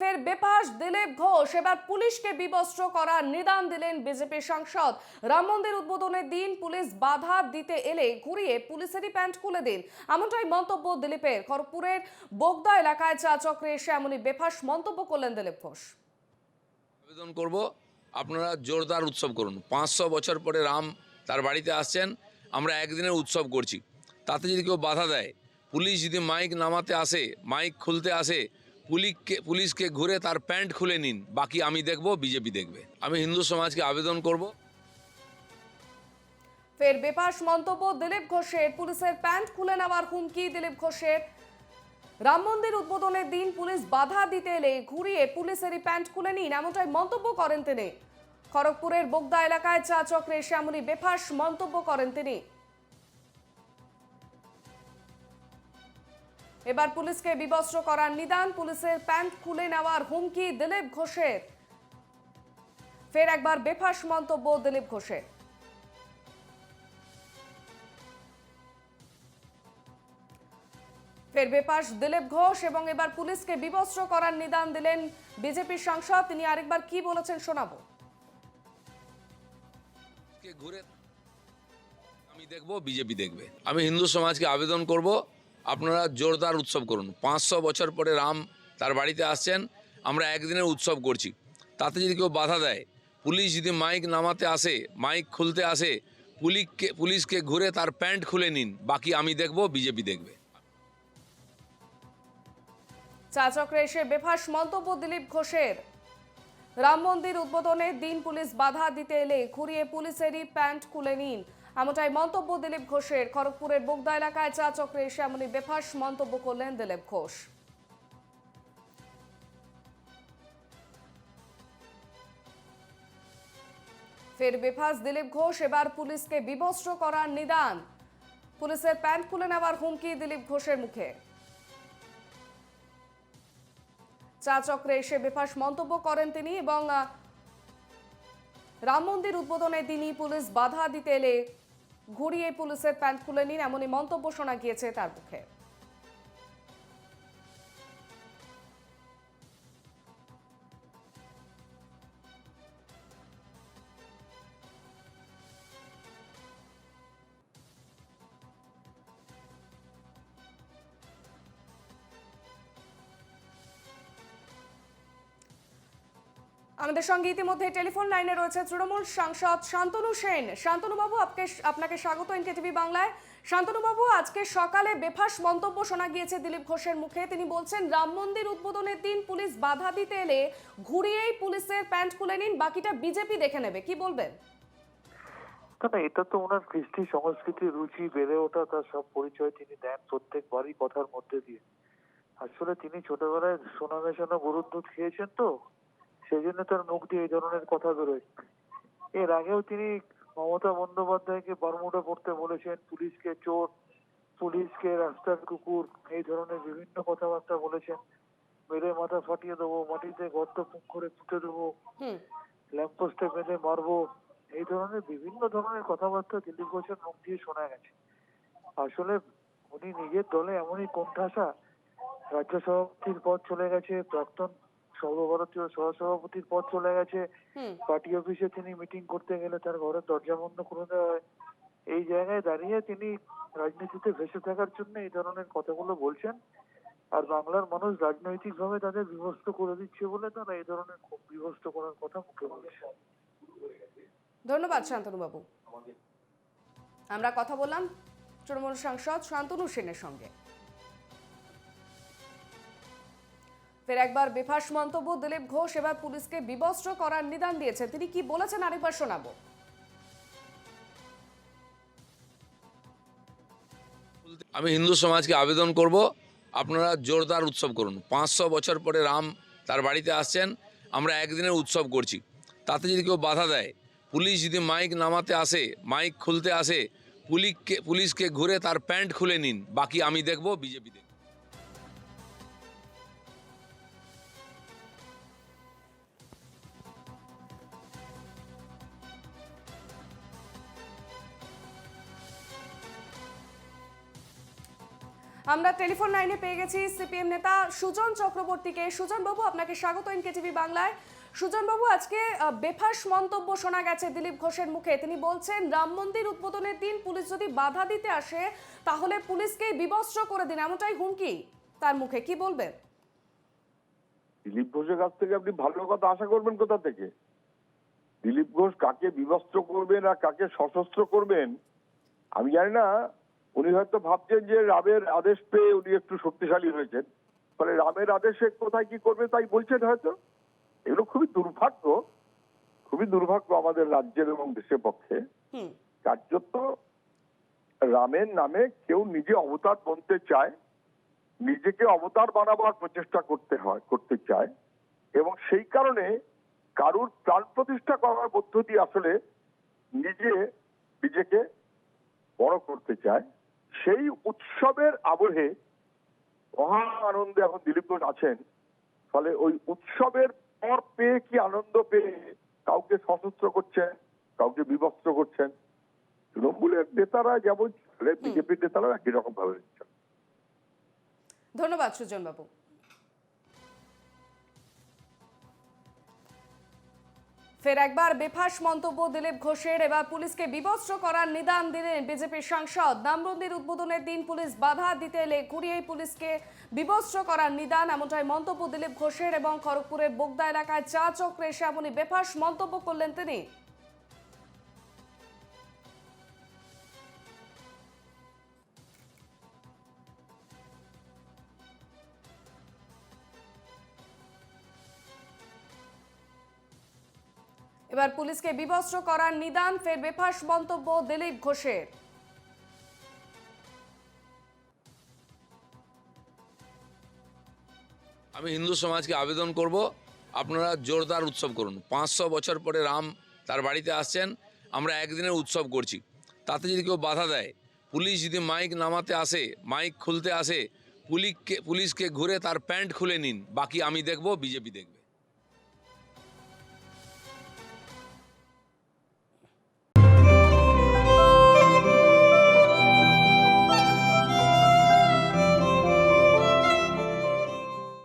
ফের বেপাস দিলীপ ঘোষ। এবার পুলিশকে বিবস্ত্র করার নিদান দিলেন বিজেপি সাংসদ। রাম মন্দির উদ্বোধনের দিন পুলিশ বাধা দিতে এলে ঘুরিয়ে পুলিশেরই প্যান্ট খুলে দিন। এমনটাই মন্তব্য দিলীপের। খড়গপুরের বোগদা এলাকায় চা চক্রে এসে এমনই বেফাস মন্তব্য করলেন দিলীপ ঘোষ। আবেদন করব, আপনারা জোরদার উৎসব করুন। পাঁচশো বছর পরে রাম তার বাড়িতে আসছেন, আমরা একদিনের উৎসব করছি। তাতে যদি কেউ বাধা দেয়, পুলিশ যদি মাইক নামাতে আসে, মাইক খুলতে আসে পুলিশকে পুলিশকে ঘুরে তার প্যান্ট খুলে নিন। বাকি আমি দেখব, বিজেপি দেখবে। আমি হিন্দু সমাজকে আবেদন করব। ফের বেপাস মন্তব্য দিলীপ ঘোষের। পুলিশের প্যান্ট খুলে নেওয়ার হুমকি দিলীপ ঘোষের। রাম মন্দির উদ্বোধনের দিন পুলিশ বাধা দিতে এলে ঘুরিয়ে পুলিশেরই প্যান্ট খুলে নিন, এমনটাই মন্তব্য করেন তিনি। খড়গপুরের বোগদা এলাকায় চা চক্রে এমনই বেফাস মন্তব্য করেন তিনি। এবার পুলিশকে বিবস্ত্র করার নিদান, পুলিশের প্যান্ট খুলে নেওয়ার হুমকি দিলীপ ঘোষের। ফের একবার বেফাস মন্তব্য দিলীপ ঘোষের। ফের বেপাস দিলীপ ঘোষ এবং এবার পুলিশকে বিবস্ত্র করার নিদান দিলেন বিজেপির সাংসদ। তিনি আরেকবার কি বলেছেন শোনাবো। আমি দেখব, বিজেপি দেখবে। আমি হিন্দু সমাজকে আবেদন করব আপনারা জোরদার উৎসব করুন। পাঁচশো বছর পরে রাম তার বাড়িতে আসছেন, আমরা একদিনের উৎসব করছি। তাতে যদি কেউ বাধা দেয়, পুলিশ যদি মাইক নামাতে আসে, মাইক খুলতে আসে পুলিশকে পুলিশকে ঘুরে তার প্যান্ট খুলে নিন। বাকি আমি দেখব, বিজেপি দেখবে। চা চক্রে এসে বেফাস মন্তব্য দিলীপ ঘোষের। রাম মন্দির উদ্বোধনের দিন পুলিশ বাধা দিতে এলে ঘুরিয়ে পুলিশেরই প্যান্ট খুলে নিন। এমনটাই মন্তব্য দিলীপ ঘোষের। খড়গপুরের বোগদা এলাকায় চা চক্রে এসে এমনই বেফাস মন্তব্য করলেন দিলীপ ঘোষ। ফের বেফাস দিলীপ ঘোষ, এবার পুলিশকে বিবস্ত্র করার নিদান। পুলিশের প্যান্ট খুলে নেওয়ার হুমকি দিলীপ ঘোষের মুখে। চা চক্রে এসে বেফাস মন্তব্য করেন তিনি এবং রাম মন্দির উদ্বোধনে তিনি পুলিশ বাধা দিতে এলে ঘুরিয়ে পুলিশের প্যান্ট খুলে নিন এমনই মন্তব্য শোনা গিয়েছে তার মুখে। আমাদের সঙ্গে ইতিমধ্যে টেলিফোন লাইনে রয়েছে তৃণমূল সাংসদ শান্তনু সেন। শান্তনু বাবু আপকে আপনাকে স্বাগত এনকেটিভি বাংলায়। শান্তনু বাবু আজকে সকালে বেফাস মন্তব্য শোনা গিয়েছে দিলীপ ঘোষের মুখে। তিনি বলছেন, রাম মন্দির উদ্বোধনের দিন পুলিশ বাধা দিতে এলে ঘুরিয়েই পুলিশের প্যান্ট খুলে নিন, বাকিটা বিজেপি দেখে নেবে। কি বলবেন? না এটা তো ওনার কৃষ্টি সংস্কৃতি, রুচি বেড়ে ওঠা, তার সব পরিচয় তিনি দেন প্রত্যেকবারই কথার মধ্যে দিয়ে। আসলে তিনি ছোটবেলায় সোনা মেশানো গরুর দুধ খেয়েছেন তো? সেই জন্য তার মুখ দিয়ে এই ধরনের কথা বেরোয়। এর আগেও তিনি মমতা বন্দ্যোপাধ্যায়কে বারমুডা পড়তে বলেছেন পুলিশকে চোর পুলিশকে রাস্তার কুকুর এই ধরনের বিভিন্ন কথাবার্তা বলেছেন। মেরে মাথা ফাটিয়ে দেবো মাটিতে গর্ত করে পুঁতে দেবো হুম। ল্যাম্পপোস্টে বেঁধে মারবো এই ধরনের বিভিন্ন ধরনের কথাবার্তা দিলীপ ঘোষের মুখ দিয়ে শোনা গেছে। আসলে উনি নিজের দলে এমনই কোণঠাসা রাজ্য সভাপতির পদ চলে গেছে প্রাক্তন সর্বভারতীয় সহসভাপতির পদ চলে গেছে। পার্টি অফিসে তিনি মিটিং করতে গেলে তার ঘরের দরজা বন্ধ করে দেওয়া হয়। এই জায়গায় দাঁড়িয়ে তিনি রাজনীতিতে ভেসে থাকার জন্য এই ধরনের কথাগুলো বলছেন। আর বাংলার মানুষ রাজনৈতিকভাবে তাদের বিভস্ত করে দিচ্ছে বলে তারা এই ধরনের খুব বিভক্ত করার কথা মুখে বলছে। ধন্যবাদ শান্তনু বাবু আমরা কথা বললাম তৃণমূল সাংসদ শান্তনু সেনের সঙ্গে। ফের একবার বেফাস মন্তব্য দিলীপ ঘোষ এবার পুলিশকে বিবস্ত্র করার নিদান দিয়েছে। তিনি কি বলেছেন আরেকবার শোনাবো। আমি হিন্দু সমাজকে আবেদন করব। আপনারা জোরদার উৎসব করুন। পাঁচশো বছর পরে রাম তার বাড়িতে আসছেন। আমরা একদিনের উৎসব করছি। তাতে যদি কেউ বাধা দেয়, পুলিশ যদি মাইক নামাতে আসে, মাইক খুলতে আসে পুলিশকে পুলিশকে ঘুরে তার প্যান্ট খুলে নিন। বাকি আমি দেখব, বিজেপি দেখবে। আমরা টেলিফোন লাইনে পেয়ে গেছি সিপিএম নেতা সুজন চক্রবর্তীকে। সুজন বাবু, আপনাকে স্বাগত এনকে টিভি বাংলায়। সুজন বাবু, আজকে বেফাস মন্তব্য শোনা গেছে দিলীপ ঘোষের মুখে। তিনি বলছেন, রাম মন্দির উদ্বোধনের দিন পুলিশ যদি বাধা দিতে আসে, তাহলে পুলিশকে বিবস্ত্র করে দিন। এমনটাই হুমকি তার মুখে। কি বলবেন? দিলীপ ঘোষের কাছ থেকে আপনি ভালো কথা আশা করবেন কোথা থেকে? দিলীপ ঘোষ কাকে বিবস্ত্র করবেন আর কাকে সশস্ত্র করবেন, আমি জানি না। উনি হয়তো ভাবছেন যে রামের আদেশ পেয়ে উনি একটু শক্তিশালী হয়েছেন। ফলে রামের আদেশে কোথায় কি করবে তাই বলছেন হয়তো? এগুলো খুবই দুর্ভাগ্য খুবই দুর্ভাগ্য আমাদের রাজ্যের এবং দেশের পক্ষে। কার্যত রামের নামে কেউ নিজে অবতার বনতে চায় নিজেকে অবতার বানাবার প্রচেষ্টা করতে হয় করতে চায়। এবং সেই কারণে কারুর প্রাণ প্রতিষ্ঠা করার পদ্ধতি আসলে নিজে নিজেকে বড় করতে চায়। সেই উৎসবের আবহে মহা আনন্দে এখন দিলীপ ঘোষ আছেন। ফলে ওই উৎসবের পর পেয়ে কি আনন্দ পেয়ে কাউকে সশস্ত্র করছেন কাউকে বিভক্ত করছেন? তৃণমূলের নেতারা যেমন বিজেপির নেতারা একই রকম ভাবে ধন্যবাদ সুজন বাবু ফের একবার বেফাস মন্তব্য দিলীপ ঘোষের। এবার পুলিশকে বিবস্ত্র করার নিদান দিলেন বিজেপির সাংসদ। দামবন্দির উদ্বোধনের দিন পুলিশ বাধা দিতে এলে ঘুরিয়েই পুলিশকে বিবস্ত্র করার নিদান, এমনটাই মন্তব্য দিলীপ ঘোষের এবং খড়গপুরের বোগদা এলাকায় চা চক্রে এসে এমনই বেফাস মন্তব্য করলেন তিনি। এবার পুলিশকে বিবস্ত্র করার নিদান, ফের বেফাস মন্তব্য দিলীপ ঘোষের। আমি হিন্দু সমাজকে আবেদন করব, আপনারা জোরদার উৎসব করুন। পাঁচশো বছর পরে রাম তার বাড়িতে আসছেন, আমরা একদিনের উৎসব করছি। তাতে যদি কেউ বাধা দেয়, পুলিশ যদি মাইক নামাতে আসে, মাইক খুলতে আসে পুলিশকে পুলিশকে ঘুরে তার প্যান্ট খুলে নিন। বাকি আমি দেখব, বিজেপি দেখবে।